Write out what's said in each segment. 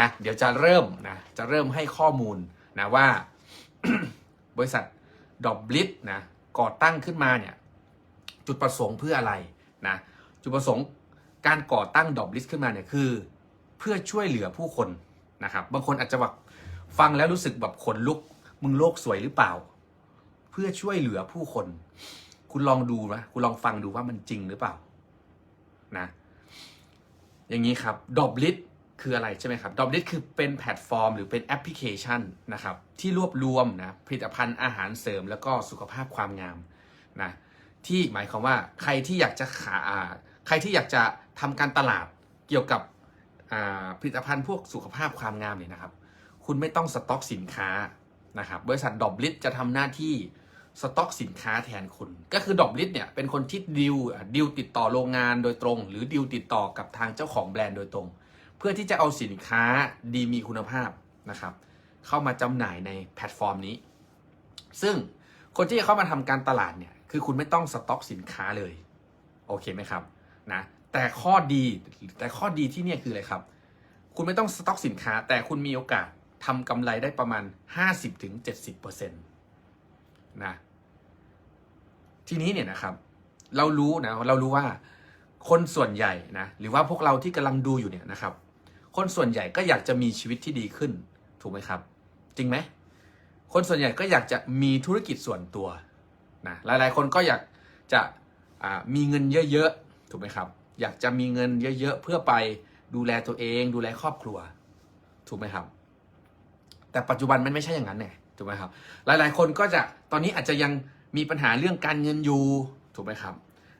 นะเดี๋ยวจะเริ่มนะจะเริ่มให้ข้อมูลนะว่าบริษัทดอบลิทนะก่อตั้งขึ้นมาเนี่ยจุดประสงค์เพื่ออะไรนะจุดประสงค์การก่อตั้งดอบลิทขึ้นมาเนี่ยคือ เพื่อช่วยเหลือผู้คนนะครับบางคนอาจจะแบบฟังแล้วรู้สึกแบบขนลุก มึงโลกสวยหรือเปล่า เพื่อช่วยเหลือผู้คน คุณลองดูนะคุณลองฟังดูว่ามันจริงหรือเปล่านะอย่างนี้ครับดอบลิท คืออะไรใช่ไหมครับดอบลิทคือเป็นแพลตฟอร์ม หรือเป็นแอปพลิเคชันนะครับที่รวบรวมนะผลิตภัณฑ์อาหารเสริม แล้วก็สุขภาพความงามนะที่หมายความว่าใครที่อยากจะขาใครที่อยากจะทำการตลาดเกี่ยวกับผลิตภัณฑ์พวกสุขภาพความงามเนี่ยนะครับ คุณไม่ต้องสต็อกสินค้านะครับบริษัทดอบลิทจะทำหน้าที่สต็อกสินค้าแทนคุณ ก็คือดอบลิทเนี่ยเป็นคนที่ดิวดิวติดต่อโรงงานโดยตรง หรือดิวติดต่อกับทางเจ้าของแบรนด์โดยตรง พื่อที่จะเอาสินค้าดีมีคุณภาพนะครับ เข้ามาจำหน่ายในแพลตฟอร์มนี้ ซึ่งคนที่จะเข้ามาทำการตลาดเนี่ยคือคุณไม่ต้องสต็อกสินค้าเลย โอเคไหมครับนะแต่ข้อดีแต่ข้อดีที่เนี่ยคืออะไรครับ คุณไม่ต้องสต็อกสินค้า แต่คุณมีโอกาสทำกำไรได้ประมาณ 50-70%นะทีนี้เนี่ยนะครับ เรารู้นะเรารู้ว่าคนส่วนใหญ่นะหรือว่าพวกเราที่กำลังดูอยู่เนี่ยนะครับ คนส่วนใหญ่ก็อยากจะมีชีวิตที่ดีขึ้น ถูกไหมครับ จริงไหม คนส่วนใหญ่ก็อยากจะมีธุรกิจส่วนตัวนะหลายๆ คนก็อยากจะมีเงินเยอะๆถูกไหมครับ อยากจะมีเงินเยอะๆเพื่อไปดูแลตัวเอง ดูแลครอบครัว ถูกไหมครับ แต่ปัจจุบันมันไม่ใช่อย่างนั้นไงถูกไหมครับ หลายๆ คนก็จะตอนนี้อาจจะยังมีปัญหาเรื่องการเงินอยู่ถูกไหมครับ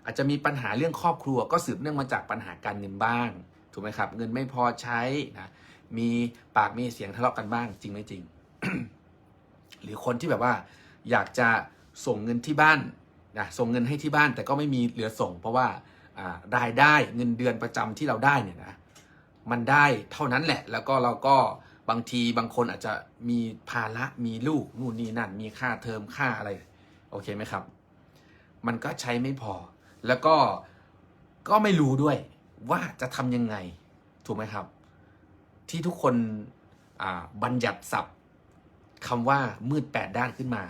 อาจจะมีปัญหาเรื่องครอบครัวก็สืบเนื่องมาจากปัญหาการเงินบ้าง ถูกไหมครับ เงินไม่พอใช้นะมีปากมีเสียงทะเลาะกันบ้างจริงไม่จริง หรือคนที่แบบว่า อยากจะส่งเงินที่บ้านนะส่งเงินให้ที่บ้านแต่ก็ไม่มีเหลือส่ง เพราะว่าอ่ารายได้เงินเดือนประจำที่เราได้เนี่ยนะมันได้เท่านั้นแหละ แล้วก็เราก็บางทีบางคนอาจจะมีภาระมีลูกนู่นนี่นั่น มีค่าเทอมค่าอะไร โอเคไหมครับ มันก็ใช้ไม่พอ แล้วก็ก็ไม่รู้ด้วย ว่าจะทำยังไง ถูกไหมครับ ที่ทุกคนบัญญัติศัพท์คำว่ามืดแปดด้านขึ้นมา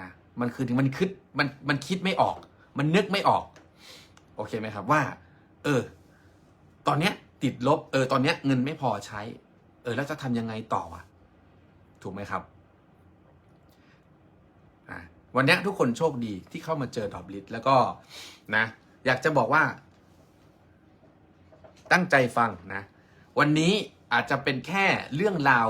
นะมันคือมันคิดมันมันคิดไม่ออก มันนึกไม่ออก โอเคไหมครับว่า เออ ตอนเนี้ยติดลบ เออ ตอนเนี้ยเงินไม่พอใช้ เออ แล้วจะทำยังไงต่อวะถูกไหมครับวันนี้ทุกคนโชคดีที่เข้ามาเจอดอบลิทแล้วก็นะ อยากจะบอกว่า ตั้งใจฟังนะ วันนี้อาจจะเป็นแค่เรื่องราว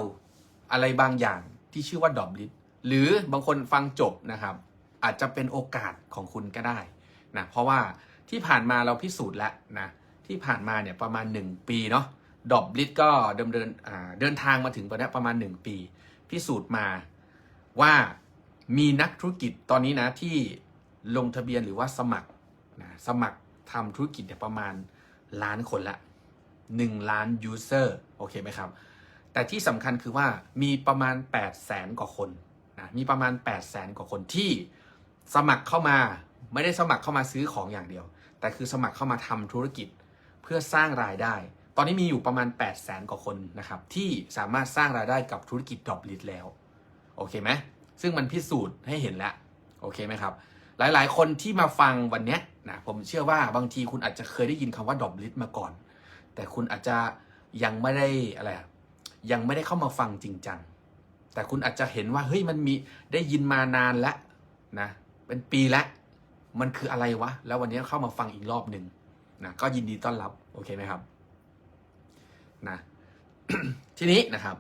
อะไรบางอย่างที่ชื่อว่าดอบลิทหรือบางคนฟังจบนะครับ อาจจะเป็นโอกาสของคุณก็ได้นะเพราะว่าที่ผ่านมาเราพิสูจน์แล้วนะที่ผ่านมาเนี่ยประมาณ 1 ปีเนาะดอบลิทก็เดิมเดินเดินทางมาถึงตอนนี้ประมาณ 1 ปี พิสูจน์มาว่ามีนักธุรกิจตอนนี้นะที่ลงทะเบียนหรือว่าสมัครนะสมัครทำธุรกิจเนี่ยประมาณ ล้านคนละ 1 ล้านยูเซอร์โอเคไหมครับ แต่ที่สำคัญคือว่ามีประมาณ 8 0 0แสนกว่าคนนะมีประมาณ 8 0 0แสนกว่าคนที่สมัครเข้ามาไม่ได้สมัครเข้ามาซื้อของอย่างเดียว แต่คือสมัครเข้ามาทำธุรกิจเพื่อสร้างรายได้ ตอนนี้มีอยู่ประมาณ 8 0 0แสนกว่าคนนะครับที่สามารถสร้างรายได้กับธุรกิจดรอปลิทแล้วโอเคไหมซึ่งมันพิสูจน์ให้เห็นแล้วโอเคไหมครับหลาย ๆ คนที่มาฟังวันเนี้ย นะผมเชื่อว่าบางทีคุณอาจจะเคยได้ยินคำว่าดอปลิทมาก่อน แต่คุณอาจจะยังไม่ได้อะไรยังไม่ได้เข้ามาฟังจริงจังแต่คุณอาจจะเห็นว่าเฮ้ยมันมีได้ยินมานานแล้วนะเป็นปีแล้วมันคืออะไรวะ แล้ววันนี้เข้ามาฟังอีกรอบหนึ่งนะก็ยินดีต้อนรับ โอเคไหมครับนะทีนี้นะครับ